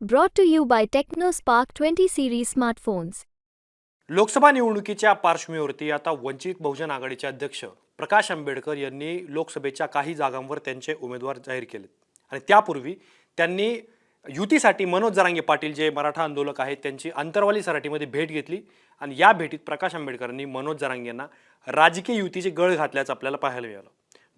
Brought to you by TechnoSpark 20 series smartphones. Lok Sabha निवडणुकीच्या पार्श्वभूमीवरती आता वंचित बहुजन आघाडीचे अध्यक्ष प्रकाश आंबेडकर यांनी लोकसभेच्या काही जागांवर त्यांचे उमेदवार जाहीर केले आणि त्यापूर्वी त्यांनी युतीसाठी मनोज जरांगे पाटील जे मराठा आंदोलक आहेत त्यांची अंतरवाली सराटीमध्ये भेट घेतली आणि या भेटीत प्रकाश आंबेडकरांनी मनोज जरांगे यांना राजकीय युतीचे गळ घातल्याचं आपल्याला पाहायला मिळालं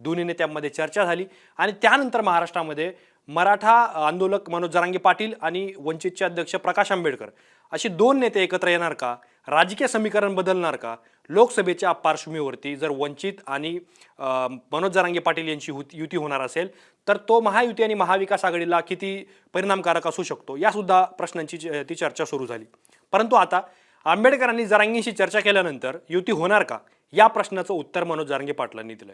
दोन्ही नेत्यांमध्ये चर्चा झाली आणि त्यानंतर महाराष्ट्रामध्ये मराठा आंदोलक मनोज जरांगे पाटील आणि वंचितचे अध्यक्ष प्रकाश आंबेडकर अशी दोन नेते एकत्र येणार का? राजकीय समीकरण बदलणार का? लोकसभेच्या पार्श्वभूमीवरती जर वंचित आणि मनोज जरांगे पाटील यांची हुत- युती होणार असेल तर तो महायुती आणि महाविकास आघाडीला किती परिणामकारक असू शकतो? यासुद्धा प्रश्नांची च- ती चर्चा सुरू झाली. परंतु आता आंबेडकरांनी जरांगींशी चर्चा केल्यानंतर युती होणार का? या प्रश्नाचं उत्तर मनोज जरांगे पाटलांनी दिलं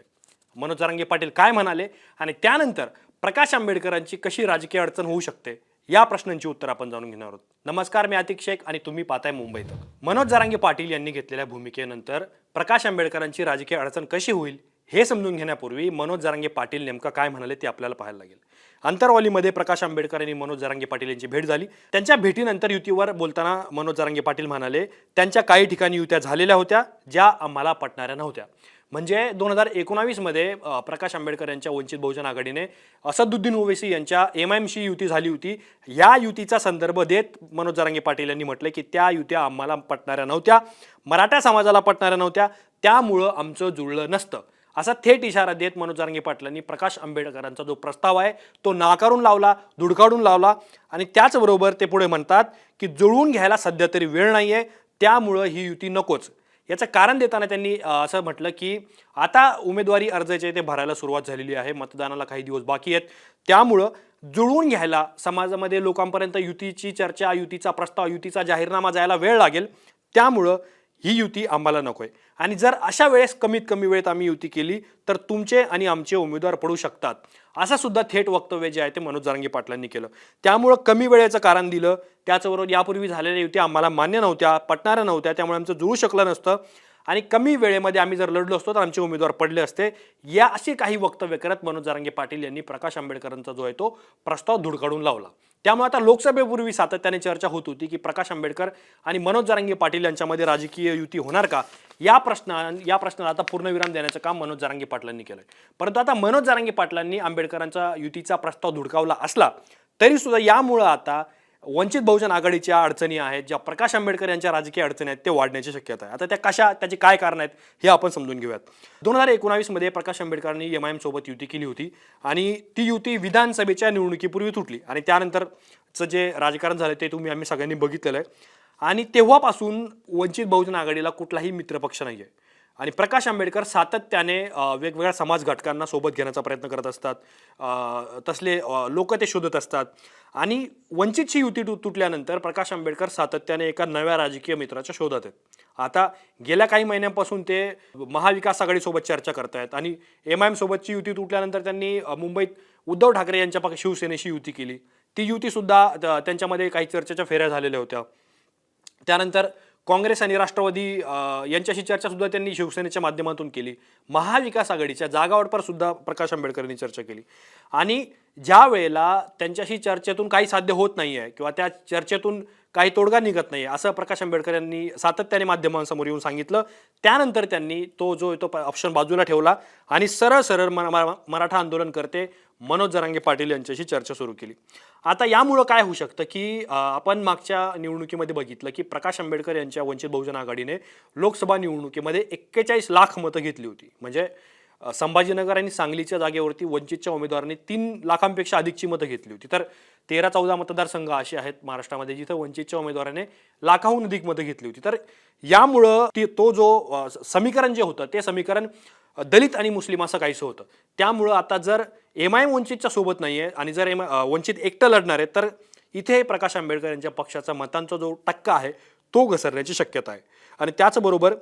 मनोज जरांगे पाटील काय म्हणाले? आणि त्यानंतर प्रकाश आंबेडकरांची कशी राजकीय अडचण होऊ शकते? या प्रश्नांची उत्तर आपण जाणून घेणार आहोत. नमस्कार मी आतिक शेख आणि तुम्ही पाहताय मुंबईत मनोज जरांगे पाटील यांनी घेतलेल्या भूमिकेनंतर प्रकाश आंबेडकरांची राजकीय अडचण कशी होईल हे समजून घेण्यापूर्वी मनोज जरांगे पाटील नेमकं काय म्हणाले ते आपल्याला पाहायला लागेल. अंतरवालीमध्ये प्रकाश आंबेडकर यांनी मनोज जरांगे पाटील यांची भेट झाली. त्यांच्या भेटीनंतर युतीवर बोलताना मनोज जरांगे पाटील म्हणाले त्यांच्या काही ठिकाणी युत्या झालेल्या होत्या ज्या आम्हाला पटणाऱ्या नव्हत्या. म्हणजे दोन हजार एकोणावीसमध्ये प्रकाश आंबेडकर यांच्या वंचित बहुजन आघाडीने असदुद्दीन ओवेसी यांच्या एम आय एमशी युती झाली होती. या युतीचा संदर्भ देत मनोज जरांगे पाटील यांनी म्हटलं की त्या युत्या आम्हाला पटणाऱ्या नव्हत्या मराठा समाजाला पटणाऱ्या नव्हत्या त्यामुळं आमचं जुळलं नसतं. असा थेट इशारा देत मनोज जरांगे पाटलांनी प्रकाश आंबेडकरांचा जो प्रस्ताव आहे तो नाकारून लावला धुडकाडून लावला आणि त्याचबरोबर ते पुढे म्हणतात की जुळवून घ्यायला सध्या तरी वेळ नाही आहे त्यामुळं ही युती नकोच. याचं कारण देताना त्यांनी असं म्हटलं की आता उमेदवारी अर्ज जे ते भरायला सुरुवात झालेली आहे मतदानाला काही दिवस बाकी आहेत. त्यामुळं जुळवून घ्यायला समाजामध्ये लोकांपर्यंत युतीची चर्चा युतीचा प्रस्ताव युतीचा जाहीरनामा जायला वेळ लागेल. त्यामुळं ही युती आम्हाला नको आहे आणि जर अशा वेळेस कमीत कमी वेळेत आम्ही युती केली तर तुमचे आणि आमचे उमेदवार पडू शकतात. असं सुद्धा थेट वक्तव्य जे आहे ते मनोज जरांगे पाटलांनी केलं. त्यामुळं कमी वेळेचं कारण दिलं. त्याचबरोबर यापूर्वी झालेल्या युती आम्हाला मान्य नव्हत्या पटणाऱ्या नव्हत्या त्यामुळे आमचं जुळू शकलं नसतं. आणि कमी वेळेमध्ये आम्ही जर लढलो असतो तर आमचे उमेदवार पडले असते. या अशी काही वक्तव्य करत मनोज जरांगे पाटील यांनी प्रकाश आंबेडकरांचा जो आहे तो प्रस्ताव धुडकाडून लावला. त्यामुळे आता लोकसभेपूर्वी सातत्याने चर्चा होत होती की प्रकाश आंबेडकर आणि मनोज जरांगे पाटील यांच्यामध्ये राजकीय युती होणार का? या प्रश्ना या प्रश्नाला आता पूर्णविराम देण्याचं काम मनोज जरांगे पाटलांनी केलं परंतु आता मनोज जरांगे पाटलांनी आंबेडकरांचा युतीचा प्रस्ताव धुडकावला असला तरी सुद्धा यामुळं आता वंचित बहुजन आघाडीच्या अडचणी आहेत ज्या प्रकाश आंबेडकर यांच्या राजकीय अडचणी आहेत ते वाढण्याची शक्यता आहे. आता त्या कशा त्याची काय कारण आहेत हे आपण समजून घेऊयात. दोन हजार एकोणावीसमध्ये प्रकाश आंबेडकरांनी एम आय एम सोबत युती केली होती आणि ती युती विधानसभेच्या निवडणुकीपूर्वी तुटली आणि त्यानंतरचं जे राजकारण झालं ते तुम्ही आम्ही सगळ्यांनी बघितलेलं आहे. आणि तेव्हापासून वंचित बहुजन आघाडीला कुठलाही मित्रपक्ष नाही आहे आणि प्रकाश आंबेडकर सातत्याने वेगवेगळ्या समाज घटकांना सोबत घेण्याचा प्रयत्न करत असतात. तसले लोक ते शोधत असतात. आणि वंचितची युती तुटल्यानंतर प्रकाश आंबेडकर सातत्याने एका नव्या राजकीय मित्राच्या शोधात आहेत. आता गेल्या काही महिन्यांपासून ते महाविकास आघाडीसोबत चर्चा करतायत आणि एम आय एम सोबतची युती तुटल्यानंतर त्यांनी मुंबईत उद्धव ठाकरे यांच्या पक्ष शिवसेनेशी युती केली. ती युतीसुद्धा त्यांच्यामध्ये काही चर्चेच्या फेऱ्या झालेल्या होत्या. त्यानंतर काँग्रेस आणि राष्ट्रवादी यांच्याशी चर्चासुद्धा त्यांनी शिवसेनेच्या माध्यमातून केली. महाविकास आघाडीच्या जागावाटपर सुद्धा प्रकाश आंबेडकरांनी चर्चा केली. आणि ज्या वेळेला त्यांच्याशी चर्चेतून काही साध्य होत नाही आहे किंवा त्या चर्चेतून काही तोडगा निघत नाही असं प्रकाश आंबेडकर यांनी सातत्याने माध्यमांसमोर येऊन सांगितलं. त्यानंतर त्यांनी तो जो तो ऑप्शन बाजूला ठेवला आणि सरळ सरळ मरा- मराठा आंदोलन करते. मनोज जरांगे पाटील यांच्याशी चर्चा सुरू केली. आता यामुळं काय होऊ शकतं की आपण मागच्या निवडणुकीमध्ये बघितलं की प्रकाश आंबेडकर यांच्या वंचित बहुजन आघाडीने लोकसभा निवडणुकीमध्ये एक्केचाळीस लाख मतं घेतली होती. म्हणजे संभाजीनगर आणि सांगलीच्या जागेवरती वंचितच्या उमेदवारांनी तीन लाखांपेक्षा अधिकची मतं घेतली होती. तर तेरा चौदा मतदारसंघ असे आहेत महाराष्ट्रामध्ये जिथं वंचितच्या उमेदवाराने लाखाहून अधिक मतं घेतली होती. तर यामुळं ती तो जो समीकरण जे होतं ते समीकरण दलित आणि मुस्लिम असं काहीसं होतं. त्यामुळं आता जर एम आय वंचितच्या सोबत नाही आहे आणि जर एम वंचित एकटं लढणार आहे तर इथे प्रकाश आंबेडकर यांच्या पक्षाचा मतांचा जो टक्का आहे तो घसरण्याची शक्यता आहे. आणि त्याचबरोबर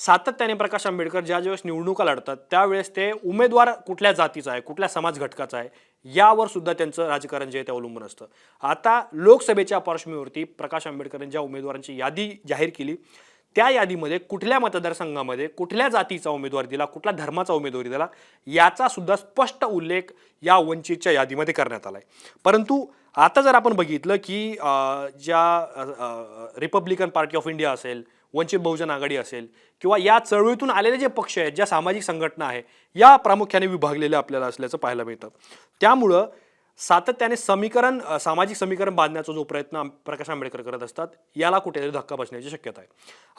सातत्याने प्रकाश आंबेडकर ज्या ज्यावेळेस निवडणुका लढतात त्यावेळेस ते उमेदवार कुठल्या जातीचा आहे कुठल्या समाज घटकाचा आहे यावर सुद्धा त्यांचं राजकारण जे आहे ते अवलंबून असतं. आता लोकसभेच्या पार्श्वभूमीवरती प्रकाश आंबेडकरांनी ज्या उमेदवारांची यादी जाहीर केली त्या यादीमध्ये कुठल्या मतदारसंघामध्ये कुठल्या जातीचा उमेदवार दिला कुठल्या धर्माचा उमेदवारी दिला याचा सुद्धा स्पष्ट उल्लेख या वंचितच्या यादीमध्ये करण्यात आला आहे परंतु आता जर आपण बघितलं की ज्या रिपब्लिकन पार्टी ऑफ इंडिया असेल वंचित बहुजन आघाडी असेल किंवा या चळवळीतून आलेले जे पक्ष आहेत ज्या सामाजिक संघटना आहे या प्रामुख्याने विभागलेल्या आपल्याला असल्याचं पाहायला मिळतं. त्यामुळं सातत्याने समीकरण सामाजिक समीकरण बांधण्याचा जो प्रयत्न प्रकाश आंबेडकर करत असतात याला कुठेतरी धक्का बसण्याची शक्यता आहे.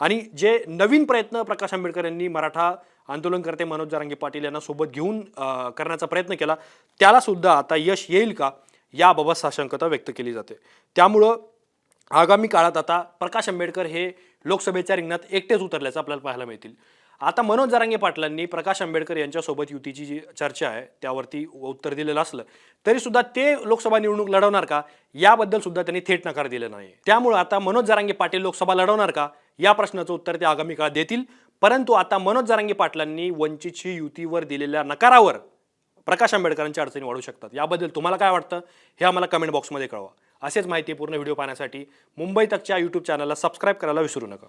आणि जे नवीन प्रयत्न प्रकाश आंबेडकर यांनी मराठा आंदोलनकर्ते मनोज जारंगी पाटील यांना सोबत घेऊन करण्याचा प्रयत्न केला त्याला सुद्धा आता यश येईल का याबाबत साशंकता व्यक्त केली जाते. त्यामुळं आगामी काळात आता प्रकाश आंबेडकर हे लोकसभेच्या रिंगणात एकटेच उतरल्याचं आपल्याला पाहायला मिळतील. आता मनोज जरांगे पाटलांनी प्रकाश आंबेडकर यांच्यासोबत युतीची जी चर्चा आहे त्यावरती उत्तर दिलेलं असलं तरी सुद्धा ते लोकसभा निवडणूक लढवणार का? याबद्दल सुद्धा त्यांनी थेट नकार दिला नाही. त्यामुळे आता मनोज जरांगे पाटील लोकसभा लढवणार का? या प्रश्नाचं उत्तर ते आगामी काळात देतील. परंतु आता मनोज जरांगे पाटलांनी वंचितची युतीवर दिलेल्या नकारावर प्रकाश आंबेडकरांच्या अडचणी वाढू शकतात. याबद्दल तुम्हाला काय वाटतं? हे आम्हाला कमेंट बॉक्समध्ये कळवा. असेच माहितीपूर्ण व्हिडिओ पाहण्यासाठी मुंबई तकच्या यूट्यूब चॅनलला सबस्क्राईब करायला विसरू नका.